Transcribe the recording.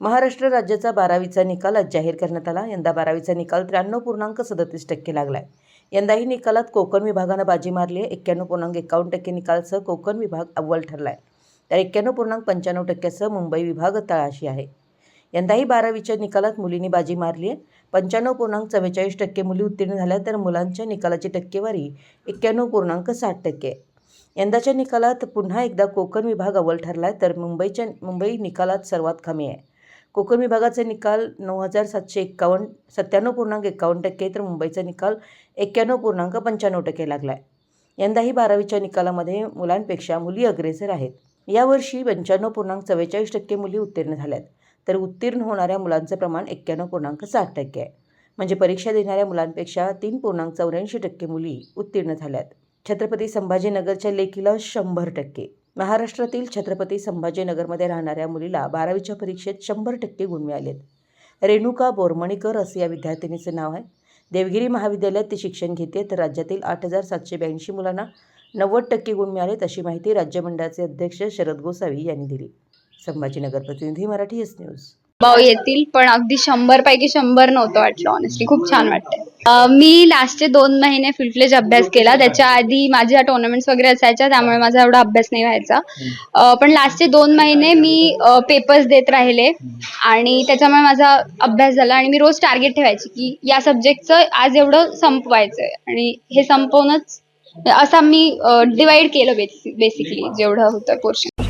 महाराष्ट्र राज्याचा बारावीचा निकाल आज जाहीर करण्यात आला. यंदा बारावीचा निकाल त्र्याण्णव पूर्णांक सदतीस टक्के लागला आहे यंदाही निकालात कोकण विभागानं बाजी मारली आहे एक्क्याण्णव पूर्णांक एकावन्न टक्के निकालसह कोकण विभाग अव्वल ठरला आहे तर एक्क्याण्णव पूर्णांक पंच्याण्णव टक्क्यासह मुंबई विभाग तळाशी आहे. यंदाही बारावीच्या निकालात मुलींनी बाजी मारली आहे पंच्याण्णव पूर्णांक चव्वेचाळीस टक्के मुली उत्तीर्ण झाल्या तर मुलांच्या निकालाची टक्केवारी एक्क्याण्णव पूर्णांक साठ टक्के आहे. यंदाच्या निकालात पुन्हा एकदा कोकण विभाग अव्वल ठरला आहे तर मुंबईच्या मुंबई निकालात सर्वात कमी आहे. कोकण विभागाचे निकाल नऊ हजार सातशे एक्कावन्न सत्त्याण्णव पूर्णांक एकावन्न टक्के तर मुंबईचा निकाल एक्क्याण्णव पूर्णांक पंच्याण्णव टक्के लागला आहे यंदाही बारावीच्या निकालामध्ये मुलांपेक्षा मुली अग्रेसर आहेत. यावर्षी पंच्याण्णव पूर्णांक चव्वेचाळीस टक्के मुली उत्तीर्ण झाल्यात. तर उत्तीर्ण होणाऱ्या मुलांचं प्रमाण एक्क्याण्णव पूर्णांक साठ टक्के आहे. म्हणजे परीक्षा देणाऱ्या मुलांपेक्षा तीन पूर्णांक चौऱ्याऐंशी टक्के मुली उत्तीर्ण झाल्यात. छत्रपती संभाजीनगरच्या लेखीला शंभर टक्के. महाराष्ट्रातील छत्रपती संभाजीनगरमध्ये राहणाऱ्या मुलीला बारावीच्या परीक्षेत शंभर टक्के गुण मिळालेत. रेणुका बोरमणीकर असं या विद्यार्थिनीचं नाव आहे. देवगिरी महाविद्यालयात ती शिक्षण घेते तर राज्यातील आठ हजार सातशे ब्याऐंशी मुलांना नव्वद टक्के गुण मिळालेत अशी माहिती राज्य मंडळाचे अध्यक्ष शरद गोसावी यांनी दिली. संभाजीनगर प्रतिनिधी मराठी एस न्यूज. भाव येतील पण अगदी शंभर पैकी शंभर नव्हतं वाटलं ऑनेस्टली खूप छान वाटतं मी लास्टचे दोन महिने फुलफ्लेज अभ्यास केला. त्याच्या आधी माझ्या टुर्नामेंट्स वगैरे असायच्या त्यामुळे माझा एवढा अभ्यास नाही व्हायचा. पण लास्टचे दोन महिने मी पेपर्स देत राहिले आणि त्याच्यामुळे माझा अभ्यास झाला आणि मी रोज टार्गेट ठेवायची की या सब्जेक्टचं आज एवढं संपवायचं आणि हे संपवूनच असं मी डिवाइड केलं बेसिकली जेवढं होतं पोर्शन